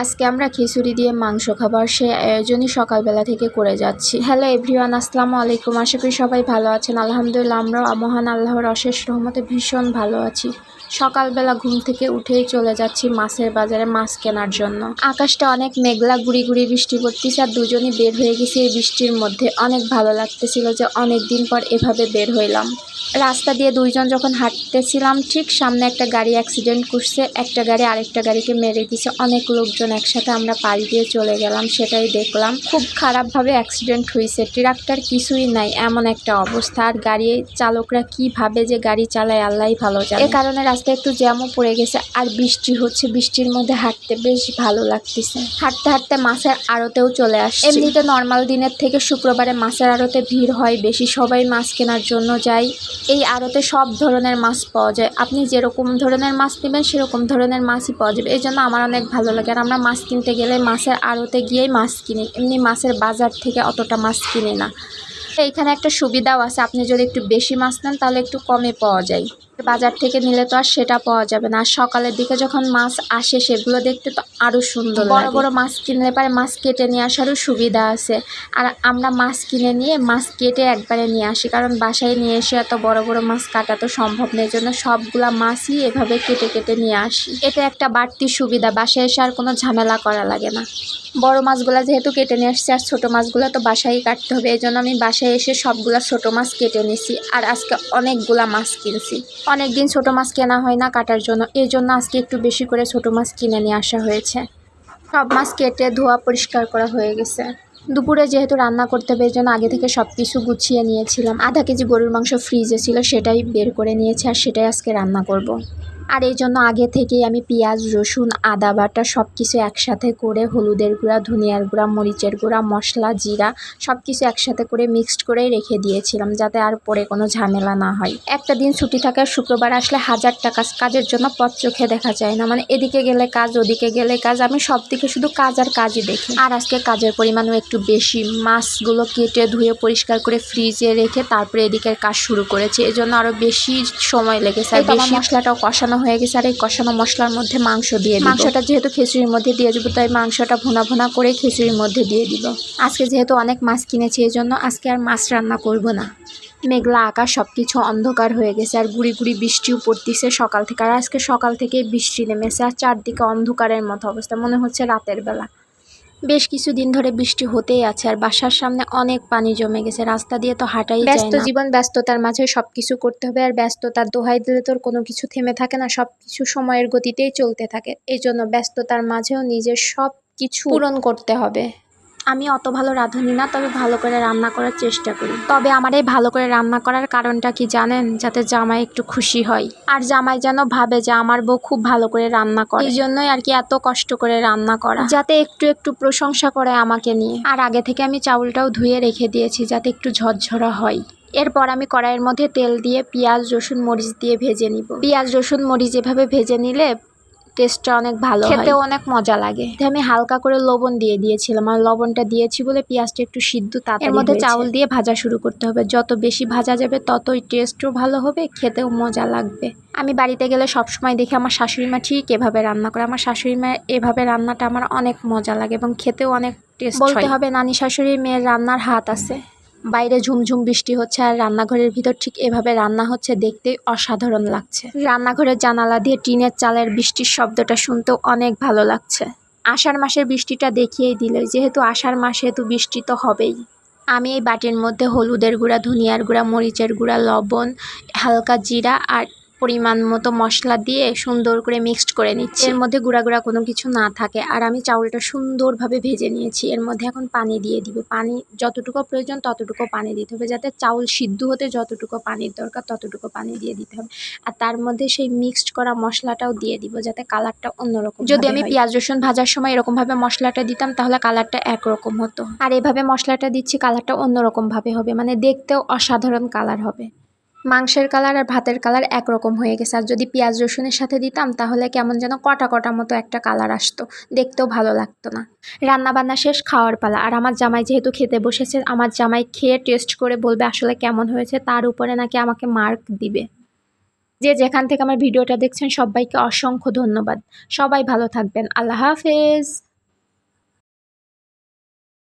আজকে আমরা খিচুড়ি দিয়ে মাংস খাবার সে আয়োজনই সকালবেলা থেকে করে যাচ্ছি। হ্যালো এভরিওয়ান আসসালামু আলাইকুম। আশা করি সবাই ভালো আছেন। আলহামদুলিল্লাহ, আমরাও মহান আল্লাহর অশেষ রহমতে ভীষণ ভালো আছি। সকালবেলা ঘুম থেকে উঠেই চলে যাচ্ছি মাছের বাজারে মাছ কেনার জন্য। আকাশটা অনেক মেঘলা, গুড়ি গুড়ি বৃষ্টি পড়তেছে আর দুজনই বের হয়ে গেছি এই বৃষ্টির মধ্যে। অনেক ভালো লাগতেছিল যে অনেক দিন পর এভাবে বের হইলাম। রাস্তা দিয়ে দুইজন যখন হাঁটতেছিলাম, ঠিক সামনে একটা গাড়ি অ্যাক্সিডেন্ট করছে। একটা গাড়ি আরেকটা গাড়িকে মেরে দিছে। অনেক লোকজন একসাথে আমরা পাড়ি দিয়ে চলে গেলাম, সেটাই দেখলাম। খুব খারাপভাবে অ্যাক্সিডেন্ট হয়েছে। ট্রাকটার কিছুই নাই, এমন একটা অবস্থা। আর গাড়ি চালকরা কীভাবে যে গাড়ি চালায় আল্লাহ ভালো জানে। এ কারণে রাস্তায় একটু জ্যামও পড়ে গেছে, আর বৃষ্টি হচ্ছে। বৃষ্টির মধ্যে হাঁটতে বেশ ভালো লাগতেছে। হাঁটতে হাঁটতে মাছের আড়তেও চলে আসছে। এমনিতে নর্মাল দিনের থেকে শুক্রবারে মাছের আড়তে ভিড় হয় বেশি। সবাই মাছ কেনার জন্য যায়। এই আড়তে সব ধরনের মাছ পাওয়া যায়। আপনি যেরকম ধরনের মাছ নেবেন, সেরকম ধরনের মাছই পাওয়া যাবে। এই জন্য আমার অনেক ভালো লাগে। আর আমরা মাছ কিনতে গেলে মাছের আড়তে গিয়েই মাছ কিনি। এমনি মাছের বাজার থেকে অতটা মাছ কিনে না। এখানে একটা সুবিধাও আছে। আপনি যদি একটু বেশি মাছ নেন, তাহলে একটু কমে পাওয়া যায়। বাজার থেকে নিলে তো আর সেটা পাওয়া যাবে না। আর সকালের দিকে যখন মাছ আসে সেগুলো দেখতে তো আরও সুন্দর বড় বড় মাছ কিনলে পারে মাছ কেটে নিয়ে আসারও সুবিধা আছে। আর আমরা মাছ কিনে নিয়ে মাছ কেটে একবারে নিয়ে আসি। কারণ বাসায় নিয়ে এসে এত বড় বড় মাছ কাটা তো সম্ভব নেই। জন্য সবগুলা মাছই এভাবে কেটে কেটে নিয়ে আসি। এটা একটা বাড়তি সুবিধা বাসায় এসে আর কোনো ঝামেলা করা লাগে না। বড় মাছগুলো যেহেতু কেটে নিয়ে আসছে আর ছোটো মাছগুলো তো বাসায় কাটতে হবে। এই জন্য আমি বাসায় এসে সবগুলা ছোটো মাছ কেটে নিছি। আর আজকে অনেকগুলা মাছ কিনছি। অনেক দিন ছোটো মাছ কেনা হয় না কাটার জন্য। এই জন্য আজকে একটু বেশি করে ছোটো মাছ কিনে নিয়ে আসা হয়েছে। সব মাছ কেটে ধোয়া পরিষ্কার করা হয়ে গেছে। দুপুরে যেহেতু রান্না করতে হবে জন্য আগে থেকে সব কিছু গুছিয়ে নিয়েছিলাম। আধা কেজি গরুর মাংস ফ্রিজে ছিল, সেটাই বের করে নিয়েছে আর সেটাই আজকে রান্না করব। আর এই জন্য আগে থেকেই আমি পেঁয়াজ রসুন আদা বাটা সব কিছু একসাথে করে হলুদের গুঁড়া ধনিয়ার গুঁড়া মরিচের গুঁড়া মশলা জিরা সব কিছু একসাথে করে মিক্সড করেই রেখে দিয়েছিলাম যাতে আর পরে কোনো ঝামেলা না হয়। একটা দিন ছুটি থাকে শুক্রবার আসলে হাজার টাকা কাজের জন্য পথ চোখে দেখা যায় না। মানে এদিকে গেলে কাজ ওদিকে গেলে কাজ আমি সব দিকে শুধু কাজ আর কাজই দেখি। আর আজকে কাজের পরিমাণও একটু বেশি। মাছগুলো কেটে ধুয়ে পরিষ্কার করে ফ্রিজে রেখে তারপরে এদিকের কাজ শুরু করেছি। এজন্য আরও বেশি সময় লেগেছে। আর বেশি মশলাটাও কষানো হয়ে গেছে। আর এই কষানো মশলার মধ্যে মাংস দিয়ে মাংসটা যেহেতু খিচুড়ির মধ্যে দিয়ে দেবো তাই মাংসটা ভুনা ভোনা করে খিচুড়ির মধ্যে দিয়ে দিব। আজকে যেহেতু অনেক মাছ কিনেছি এই জন্য আজকে আর মাছ রান্না করব না। মেঘলা আকাশ সব কিছু অন্ধকার হয়ে গেছে আর গুড়ি গুড়ি বৃষ্টিও পড়তেছে সকাল থেকে। আর আজকে সকাল থেকে বৃষ্টি নেমেছে আর চারদিকে অন্ধকারের মতো অবস্থা মনে হচ্ছে রাতের বেলা। বেশ কিছুদিন ধরে বৃষ্টি হতেই আছে আর বাসার সামনে অনেক পানি জমে গেছে। রাস্তা দিয়ে তো হাঁটাই ব্যস্ত জীবন ব্যস্ততার মাঝে সবকিছু করতে হবে আর ব্যস্ততার দোহাই দিলে তোর কোনো কিছু থেমে থাকে না সবকিছু সময়ের গতিতেই চলতে থাকে। এই জন্য ব্যস্ততার মাঝেও নিজের সব কিছু পূরণ করতে হবে। আমি অত ভালো রাঁধুনি না, তবে ভালো করে রান্না করার চেষ্টা করি। তবে আমার এই ভালো করে রান্না করার কারণটা কি জানেন? যাতে জামাই একটু খুশি হয়। আর জামাই যেন ভাবে যে আমার বউ খুব ভালো করে রান্না করে। এই জন্যই আর কি এত কষ্ট করে রান্না করা। যাতে একটু একটু প্রশংসা করে আমাকে নিয়ে। আর আগে থেকে আমি চাউলটাও ধুয়ে রেখে দিয়েছি যাতে একটু ঝরঝরা হয়। এরপর আমি কড়াইয়ের মধ্যে তেল দিয়ে পেঁয়াজ, রসুন, মরিচ দিয়ে ভেজে নিব। পেঁয়াজ, রসুন, মরিচ এভাবে ভেজে নিলে টেস্টটা অনেক ভালো খেতেও অনেক মজা লাগে। আমি হালকা করে লবণ দিয়ে দিয়েছিলাম। আর লবণটা দিয়েছি বলে পেঁয়াজটা একটু সিদ্ধ তাড়াতাড়ি এর মধ্যে চাউল দিয়ে ভাজা শুরু করতে হবে। যত বেশি ভাজা যাবে ততই টেস্টও ভালো হবে খেতেও মজা লাগবে। আমি বাড়িতে গেলে সবসময় দেখি আমার শাশুড়ি মা ঠিক এভাবে রান্না করে। আমার শাশুড়ি মা এভাবে রান্নাটা আমার অনেক মজা লাগে এবং খেতেও অনেক টেস্ট বলতে হবে নানি শাশুড়ি মেয়ের রান্নার হাত আছে। বাইরে ঝুমঝুম বৃষ্টি হচ্ছে আর রান্নাঘরের ভিতর ঠিক এভাবে রান্না হচ্ছে দেখতে অসাধারণ লাগছে। রান্নাঘরের জানালা দিয়ে টিনের চালের বৃষ্টির শব্দটা শুনতেও অনেক ভালো লাগছে। আষাঢ় মাসের বৃষ্টিটা দেখিয়েই দিল, যেহেতু আষাঢ় মাসে তো বৃষ্টি তো হবেই। আমি এই বাটির মধ্যে হলুদের গুঁড়া, ধনিয়ার গুঁড়া, মরিচের গুঁড়া, লবণ, হালকা জিরা আর পরিমাণ মতো মশলা দিয়ে সুন্দর করে মিক্সড করে নিচ্ছি। এর মধ্যে গুঁড়া গুঁড়া কোনো কিছু না থাকে। আর আমি চাউলটা সুন্দরভাবে ভেজে নিয়েছি। এর মধ্যে এখন পানি দিয়ে দিব। পানি যতটুকু প্রয়োজন ততটুকু পানি দিতে হবে যাতে চাউল সিদ্ধ হতে যতটুকু পানির দরকার ততটুকু পানি দিয়ে দিতে হবে। আর তার মধ্যে সেই মিক্সড করা মশলাটাও দিয়ে দিব যাতে কালারটা অন্যরকম যদি আমি পেঁয়াজ রসুন ভাজার সময় এরকমভাবে মশলাটা দিতাম তাহলে কালারটা একরকম হতো। আর এভাবে মশলাটা দিচ্ছি কালারটা অন্যরকমভাবে হবে। মানে দেখতেও অসাধারণ কালার হবে। মাংসের কালার আর ভাতের কালার একরকম হয়ে গেছে। আর যদি পেঁয়াজ রসুনের সাথে দিতাম, তাহলে কেমন যেন কটা কটা মতো একটা কালার আসতো। দেখতেও ভালো লাগতো না। রান্না বান্না শেষ, খাওয়ার পালা। আর আমার জামাই যেহেতু খেতে বসেছে, আমার জামাই খেয়ে টেস্ট করে বলবে আসলে কেমন হয়েছে, তার উপরে নাকি আমাকে মার্ক দিবে। যে যেখান থেকে আমার ভিডিওটা দেখছেন, সবাইকে অসংখ্য ধন্যবাদ। সবাই ভালো থাকবেন। আল্লাহ হাফেজ।